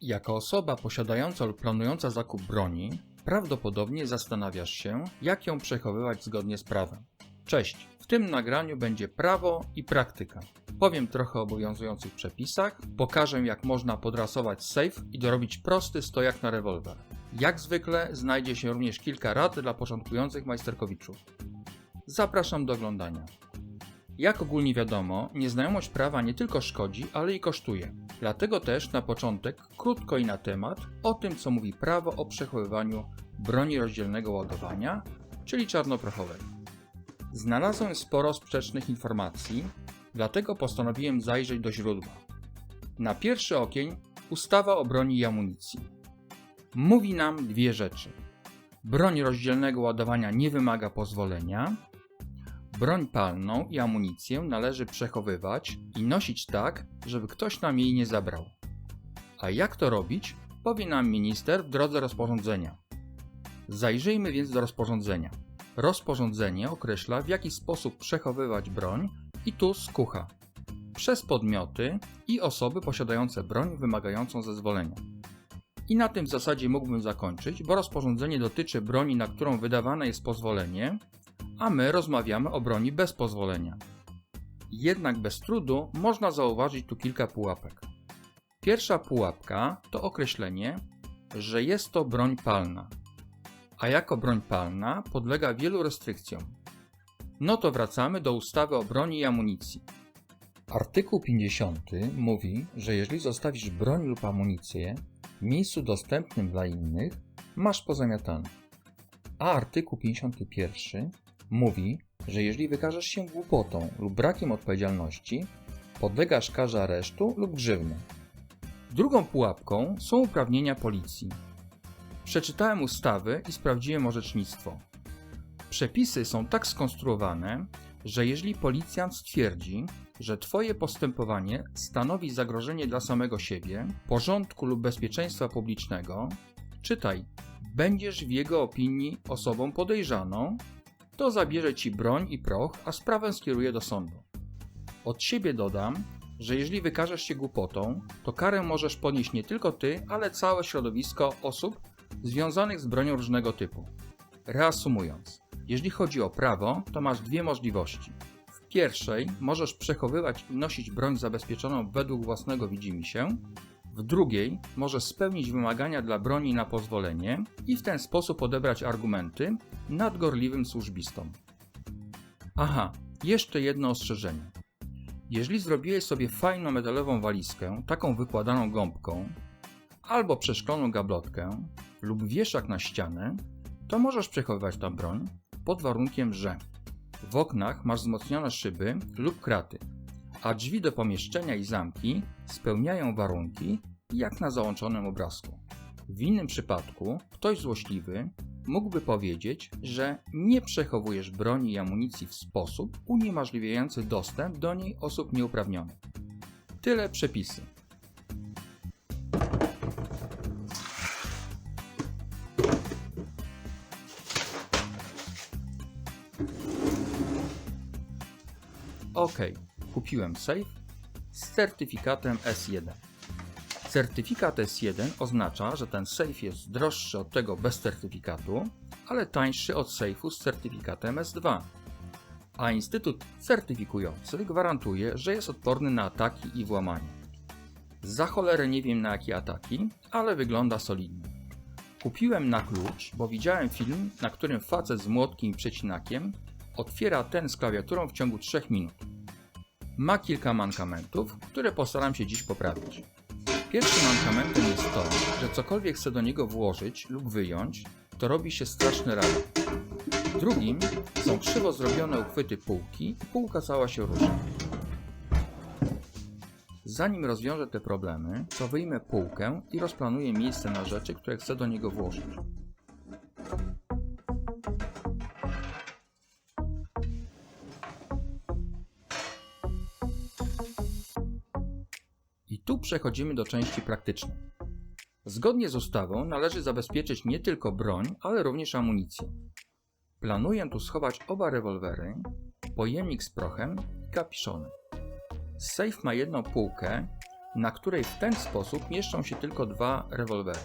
Jako osoba posiadająca lub planująca zakup broni, prawdopodobnie zastanawiasz się, jak ją przechowywać zgodnie z prawem. Cześć, w tym nagraniu będzie prawo i praktyka. Powiem trochę o obowiązujących przepisach, pokażę jak można podrasować safe i dorobić prosty stojak na rewolwer. Jak zwykle znajdzie się również kilka rad dla początkujących majsterkowiczów. Zapraszam do oglądania. Jak ogólnie wiadomo, nieznajomość prawa nie tylko szkodzi, ale i kosztuje. Dlatego też na początek krótko i na temat o tym, co mówi prawo o przechowywaniu broni rozdzielnego ładowania, czyli czarnoprochowej. Znalazłem sporo sprzecznych informacji, dlatego postanowiłem zajrzeć do źródła. Na pierwszy okień ustawa o broni i amunicji. Mówi nam dwie rzeczy. Broń rozdzielnego ładowania nie wymaga pozwolenia, Broń palną i amunicję należy przechowywać i nosić tak, żeby ktoś nam jej nie zabrał. A jak to robić, powie nam minister w drodze rozporządzenia. Zajrzyjmy więc do rozporządzenia. Rozporządzenie określa, w jaki sposób przechowywać broń i tu skucha. Przez podmioty i osoby posiadające broń wymagającą zezwolenia. I na tym w zasadzie mógłbym zakończyć, bo rozporządzenie dotyczy broni, na którą wydawane jest pozwolenie, a my rozmawiamy o broni bez pozwolenia. Jednak bez trudu można zauważyć tu kilka pułapek. Pierwsza pułapka to określenie, że jest to broń palna, a jako broń palna podlega wielu restrykcjom. No to wracamy do ustawy o broni i amunicji. Artykuł 50 mówi, że jeżeli zostawisz broń lub amunicję w miejscu dostępnym dla innych, masz pozamiatane. A artykuł 51 mówi, że jeżeli wykażesz się głupotą lub brakiem odpowiedzialności, podlegasz karze aresztu lub grzywny. Drugą pułapką są uprawnienia policji. Przeczytałem ustawy i sprawdziłem orzecznictwo. Przepisy są tak skonstruowane, że jeżeli policjant stwierdzi, że Twoje postępowanie stanowi zagrożenie dla samego siebie, porządku lub bezpieczeństwa publicznego, czytaj, będziesz w jego opinii osobą podejrzaną to zabierze ci broń i proch, a sprawę skieruje do sądu. Od siebie dodam, że jeżeli wykażesz się głupotą, to karę możesz ponieść nie tylko ty, ale całe środowisko osób związanych z bronią różnego typu. Reasumując, jeżeli chodzi o prawo, to masz dwie możliwości. W pierwszej możesz przechowywać i nosić broń zabezpieczoną według własnego widzimisię, w drugiej może spełnić wymagania dla broni na pozwolenie i w ten sposób odebrać argumenty nadgorliwym służbistom. Aha, jeszcze jedno ostrzeżenie. Jeżeli zrobiłeś sobie fajną metalową walizkę, taką wykładaną gąbką, albo przeszkloną gablotkę, lub wieszak na ścianę, to możesz przechowywać tam broń pod warunkiem, że w oknach masz wzmocnione szyby lub kraty, a drzwi do pomieszczenia i zamki spełniają warunki jak na załączonym obrazku. W innym przypadku ktoś złośliwy mógłby powiedzieć, że nie przechowujesz broni i amunicji w sposób uniemożliwiający dostęp do niej osób nieuprawnionych. Tyle przepisy. OK, kupiłem safe z certyfikatem S1. Certyfikat S1 oznacza, że ten safe jest droższy od tego bez certyfikatu, ale tańszy od safe'u z certyfikatem S2. A instytut certyfikujący gwarantuje, że jest odporny na ataki i włamanie. Za cholerę nie wiem na jakie ataki, ale wygląda solidnie. Kupiłem na klucz, bo widziałem film, na którym facet z młotkiem i przecinakiem otwiera ten z klawiaturą w ciągu 3 minut. Ma kilka mankamentów, które postaram się dziś poprawić. Pierwszym mankamentem jest to, że cokolwiek chcę do niego włożyć lub wyjąć, to robi się straszny rady. Drugim są krzywo zrobione uchwyty półki i półka cała się rusza. Zanim rozwiążę te problemy, to wyjmę półkę i rozplanuję miejsce na rzeczy, które chcę do niego włożyć. Przechodzimy do części praktycznej. Zgodnie z ustawą należy zabezpieczyć nie tylko broń, ale również amunicję. Planuję tu schować oba rewolwery, pojemnik z prochem i kapiszony. Safe ma jedną półkę, na której w ten sposób mieszczą się tylko dwa rewolwery.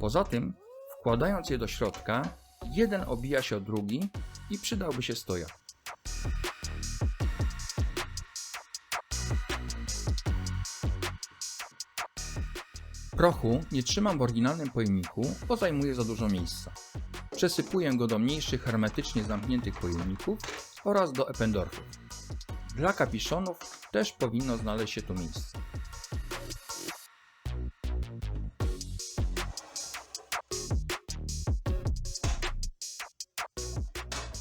Poza tym, wkładając je do środka, jeden obija się o drugi i przydałby się stojak. Prochu nie trzymam w oryginalnym pojemniku, bo zajmuje za dużo miejsca. Przesypuję go do mniejszych, hermetycznie zamkniętych pojemników oraz do Eppendorfów. Dla kapiszonów też powinno znaleźć się tu miejsce.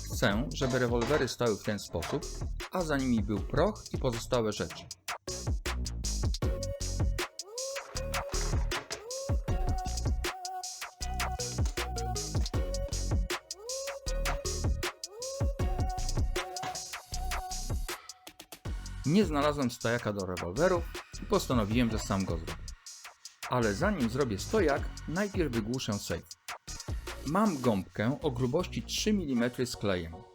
Chcę, żeby rewolwery stały w ten sposób, a za nimi był proch i pozostałe rzeczy. Nie znalazłem stojaka do rewolwerów i postanowiłem, że sam go zrobię. Ale zanim zrobię stojak, najpierw wygłuszę safe. Mam gąbkę o grubości 3 mm z klejem.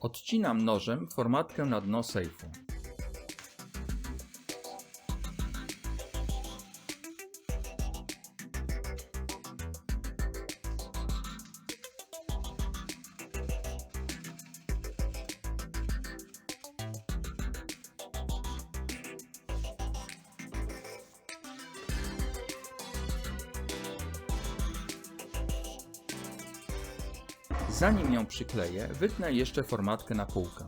Odcinam nożem formatkę na dno sejfu. Przykleję, wytnę jeszcze formatkę na półkę.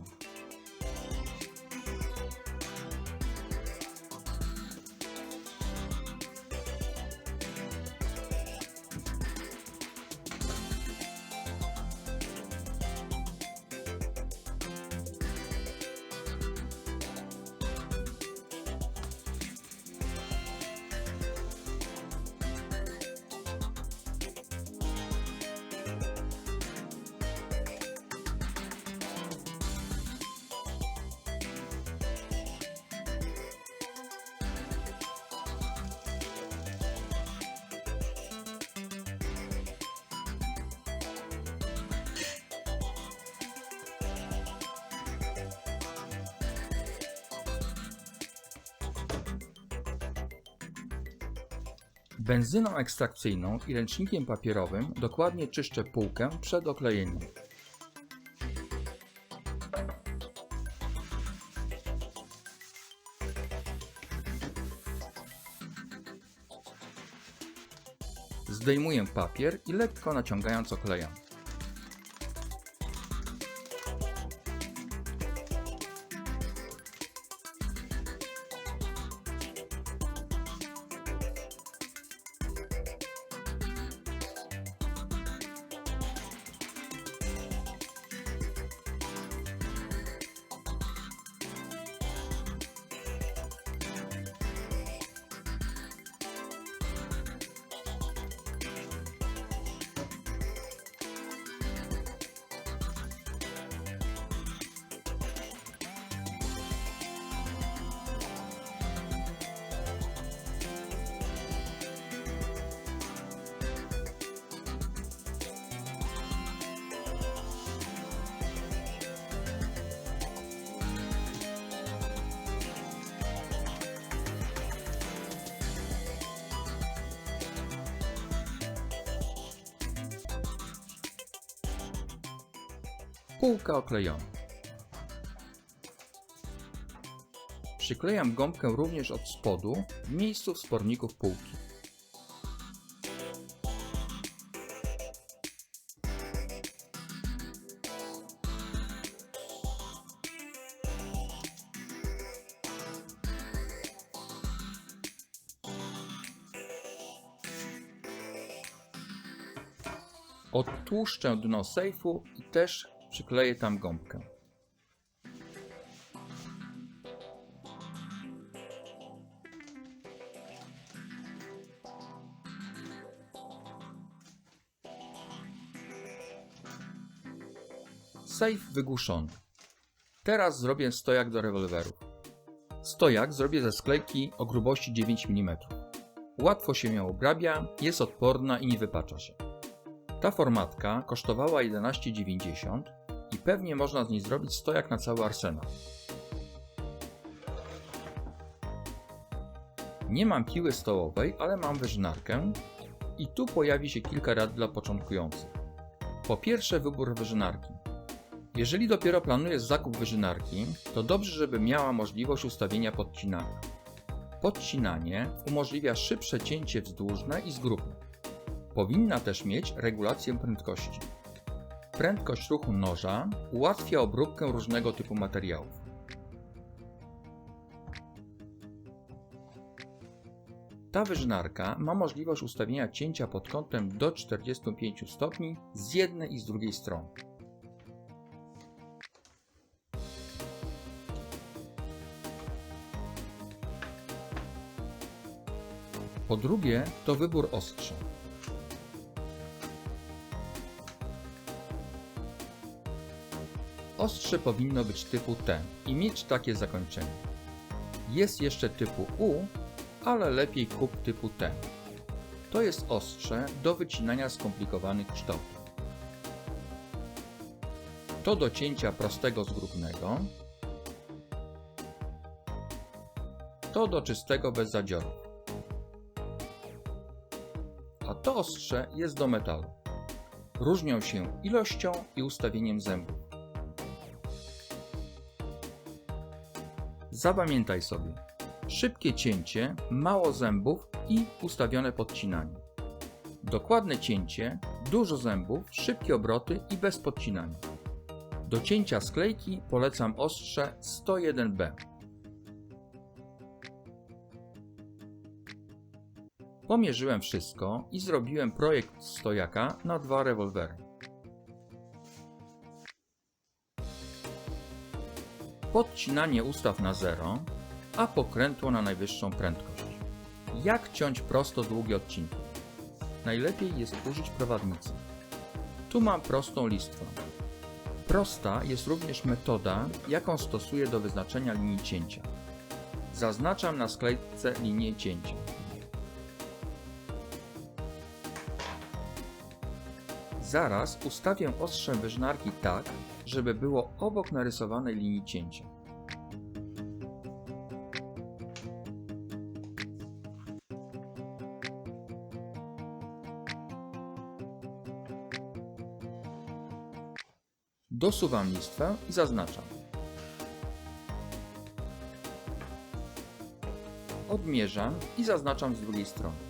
Benzyną ekstrakcyjną i ręcznikiem papierowym dokładnie czyszczę półkę przed oklejeniem. Zdejmuję papier i lekko naciągając oklejam. Półka oklejona. Przyklejam gąbkę również od spodu w miejscu wsporników półki. Odtłuszczę dno sejfu i też przykleję tam gąbkę. Sejf wygłuszony. Teraz zrobię stojak do rewolweru. Stojak zrobię ze sklejki o grubości 9 mm. Łatwo się ją obrabia, jest odporna i nie wypacza się. Ta formatka kosztowała 11,90, i pewnie można z niej zrobić stojak na cały arsenał. Nie mam piły stołowej, ale mam wyżynarkę i tu pojawi się kilka rad dla początkujących. Po pierwsze wybór wyżynarki. Jeżeli dopiero planujesz zakup wyżynarki, to dobrze, żeby miała możliwość ustawienia podcinania. Podcinanie umożliwia szybsze cięcie wzdłużne i zgrubne. Powinna też mieć regulację prędkości. Prędkość ruchu noża ułatwia obróbkę różnego typu materiałów. Ta wyżynarka ma możliwość ustawienia cięcia pod kątem do 45 stopni z jednej i z drugiej strony. Po drugie, to wybór ostrza. Ostrze powinno być typu T i mieć takie zakończenie. Jest jeszcze typu U, ale lepiej kup typu T. To jest ostrze do wycinania skomplikowanych kształtów. To do cięcia prostego zgrubnego. To do czystego bez zadziorów. A to ostrze jest do metalu. Różnią się ilością i ustawieniem zębów. Zapamiętaj sobie. Szybkie cięcie, mało zębów i ustawione podcinanie. Dokładne cięcie, dużo zębów, szybkie obroty i bez podcinania. Do cięcia sklejki polecam ostrze 101B. Pomierzyłem wszystko i zrobiłem projekt stojaka na dwa rewolwery. Podcinanie ustaw na zero, a pokrętło na najwyższą prędkość. Jak ciąć prosto długie odcinki? Najlepiej jest użyć prowadnicy. Tu mam prostą listwę. Prosta jest również metoda, jaką stosuję do wyznaczenia linii cięcia. Zaznaczam na sklejce linię cięcia. Zaraz ustawię ostrze wyżnarki tak, żeby było obok narysowanej linii cięcia. Dosuwam listwę i zaznaczam. Odmierzam i zaznaczam z drugiej strony.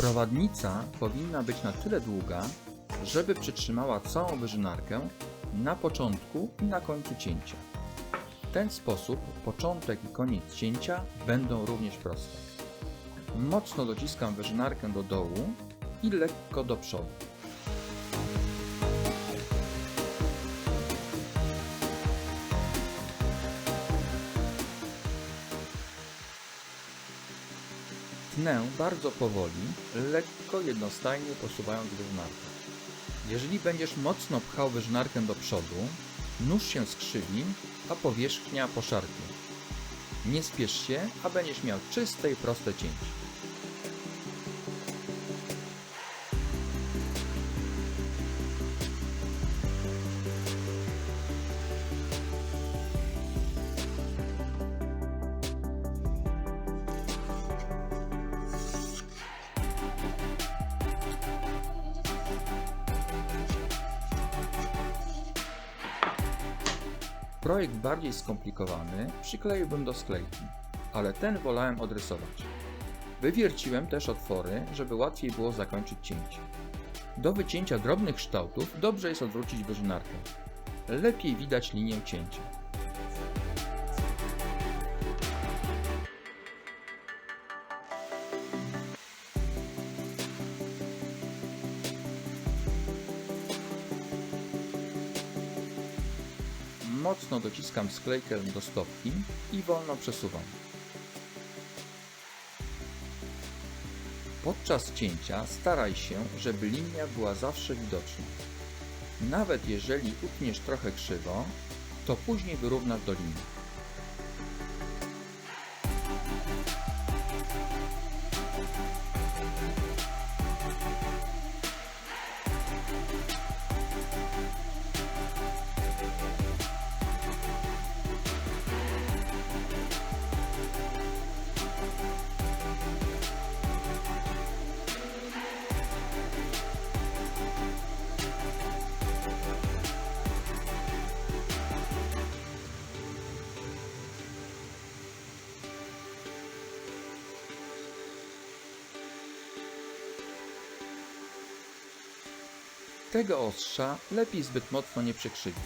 Prowadnica powinna być na tyle długa, żeby przytrzymała całą wyżynarkę na początku i na końcu cięcia. W ten sposób początek i koniec cięcia będą również proste. Mocno dociskam wyżynarkę do dołu i lekko do przodu. Tnę bardzo powoli, lekko jednostajnie posuwając wyżynarkę. Jeżeli będziesz mocno pchał wyżynarkę do przodu, nóż się skrzywi, a powierzchnia poszarpie. Nie spiesz się, a będziesz miał czyste i proste cięcie. Bardziej skomplikowany przykleiłbym do sklejki, ale ten wolałem odrysować. Wywierciłem też otwory, żeby łatwiej było zakończyć cięcie. Do wycięcia drobnych kształtów dobrze jest odwrócić wyżynarkę. Lepiej widać linię cięcia. Mocno dociskam sklejkę do stopki i wolno przesuwam. Podczas cięcia staraj się, żeby linia była zawsze widoczna. Nawet jeżeli utniesz trochę krzywo, to później wyrównasz do linii. Tego ostrza lepiej zbyt mocno nie przekrzywić.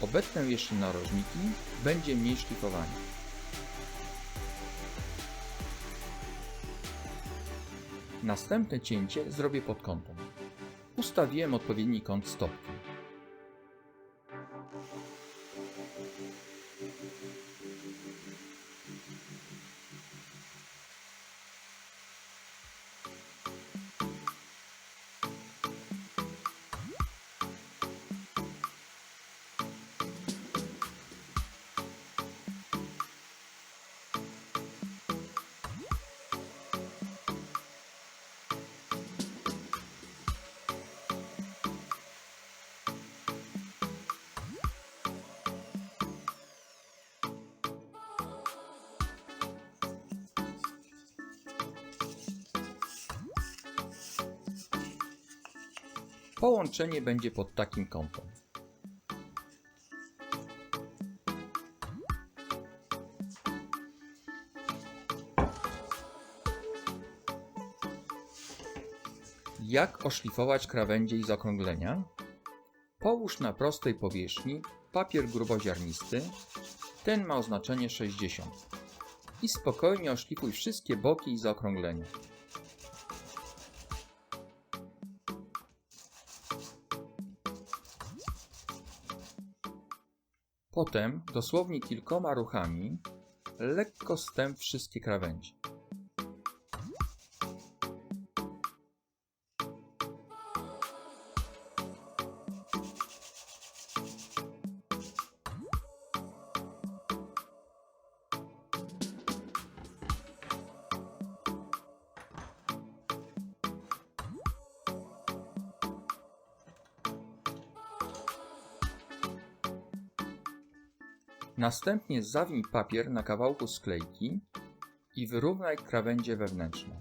Obetnę jeszcze narożniki, będzie mniej szlifowania. Następne cięcie zrobię pod kątem. Ustawiłem odpowiedni kąt stopki. Połączenie będzie pod takim kątem. Jak oszlifować krawędzie i zaokrąglenia? Połóż na prostej powierzchni papier gruboziarnisty, ten ma oznaczenie 60 i spokojnie oszlifuj wszystkie boki i zaokrąglenia. Potem dosłownie kilkoma ruchami lekko stęp wszystkie krawędzie. Następnie zawinij papier na kawałku sklejki i wyrównaj krawędzie wewnętrzne.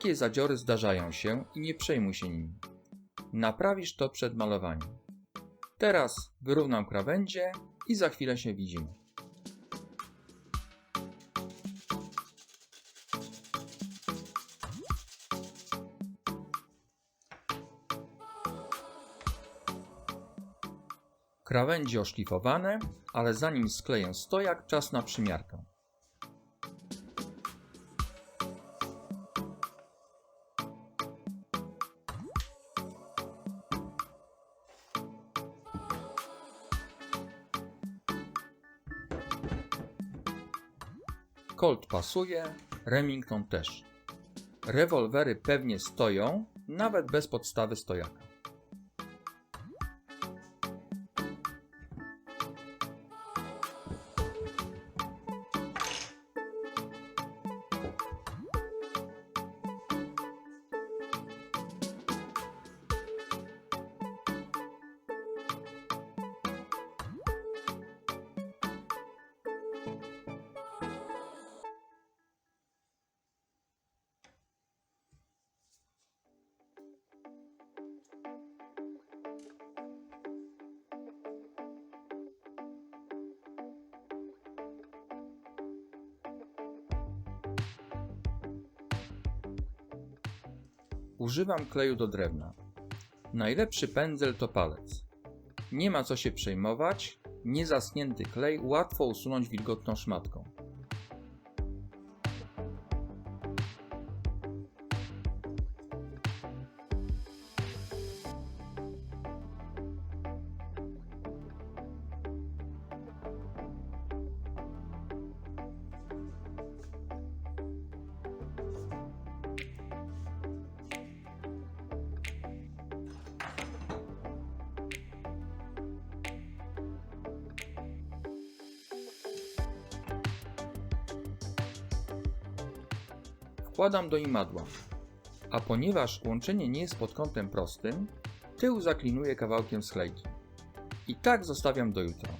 Takie zadziory zdarzają się i nie przejmuj się nimi. Naprawisz to przed malowaniem. Teraz wyrównam krawędzie i za chwilę się widzimy. Krawędzie oszlifowane, ale zanim skleję stojak, czas na przymiarkę. Colt pasuje, Remington też. Rewolwery pewnie stoją, nawet bez podstawy stojaka. Używam kleju do drewna. Najlepszy pędzel to palec. Nie ma co się przejmować, niezaschnięty klej łatwo usunąć wilgotną szmatką. Wkładam do imadła. A ponieważ łączenie nie jest pod kątem prostym, tył zaklinuję kawałkiem sklejki. I tak zostawiam do jutra.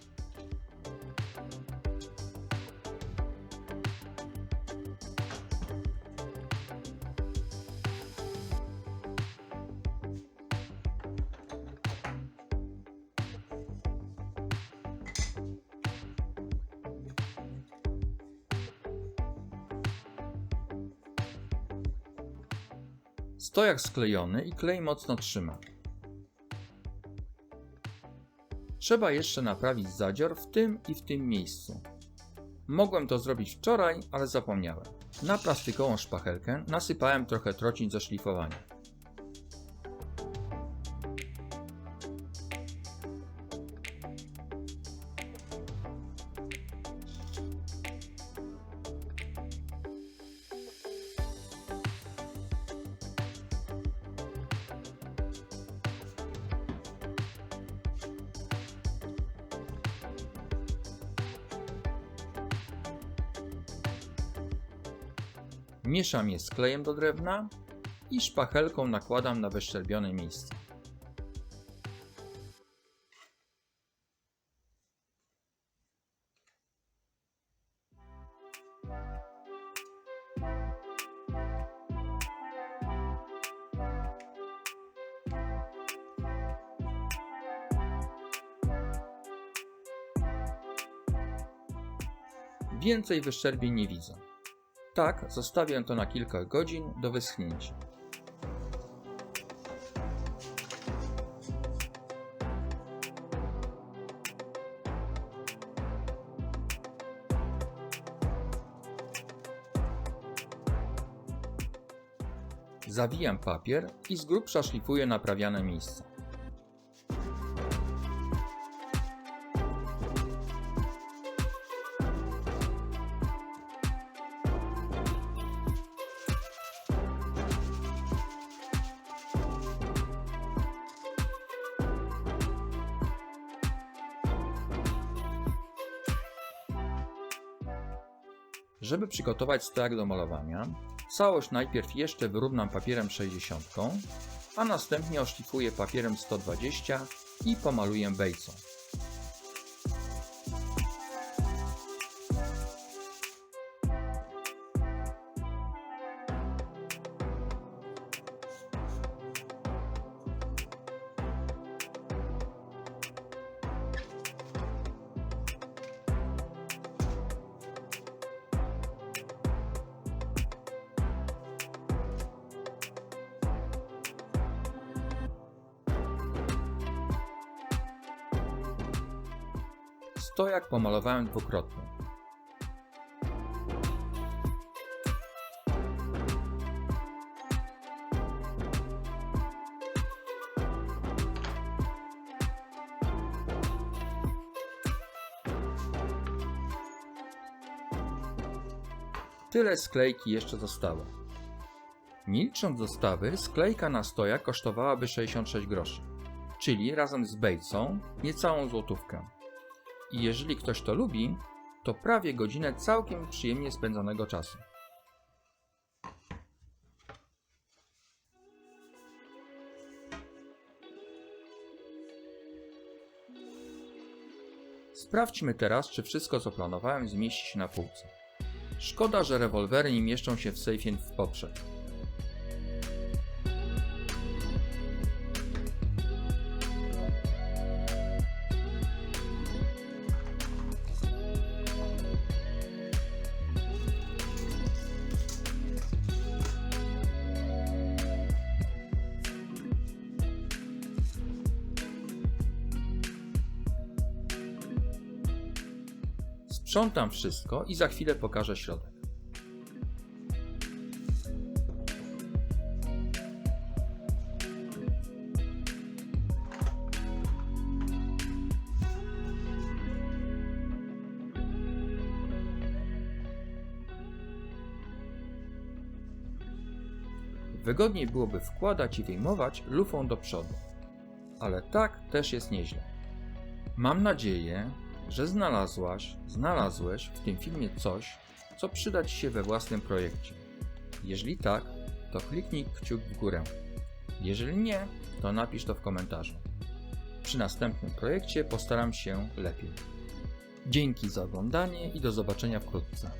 Stojak sklejony i klej mocno trzyma. Trzeba jeszcze naprawić zadzior w tym i w tym miejscu. Mogłem to zrobić wczoraj, ale zapomniałem. Na plastikową szpachelkę nasypałem trochę trocin do szlifowania. Mieszam je z klejem do drewna i szpachelką nakładam na wyszczerbione miejsce. Więcej wyszczerbień nie widzę. Tak, zostawię to na kilka godzin do wyschnięcia. Zawijam papier i z grubsza szlifuję naprawiane miejsca. Przygotować stojak do malowania, całość najpierw jeszcze wyrównam papierem 60, a następnie oszlifuję papierem 120 i pomaluję bejcą. Stojak pomalowałem dwukrotnie. Tyle sklejki jeszcze zostało. Nie licząc dostawy, sklejka na stojak kosztowałaby 66 groszy, czyli razem z bejcą niecałą złotówkę. I jeżeli ktoś to lubi, to prawie godzinę całkiem przyjemnie spędzonego czasu. Sprawdźmy teraz, czy wszystko co planowałem zmieści się na półce. Szkoda, że rewolwery nie mieszczą się w sejfie w poprzek. Sprzątam wszystko i za chwilę pokażę środek. Wygodniej byłoby wkładać i wyjmować lufą do przodu. Ale tak też jest nieźle. Mam nadzieję, że znalazłaś, znalazłeś w tym filmie coś, co przyda Ci się we własnym projekcie. Jeżeli tak, to kliknij kciuk w górę. Jeżeli nie, to napisz to w komentarzu. Przy następnym projekcie postaram się lepiej. Dzięki za oglądanie i do zobaczenia wkrótce.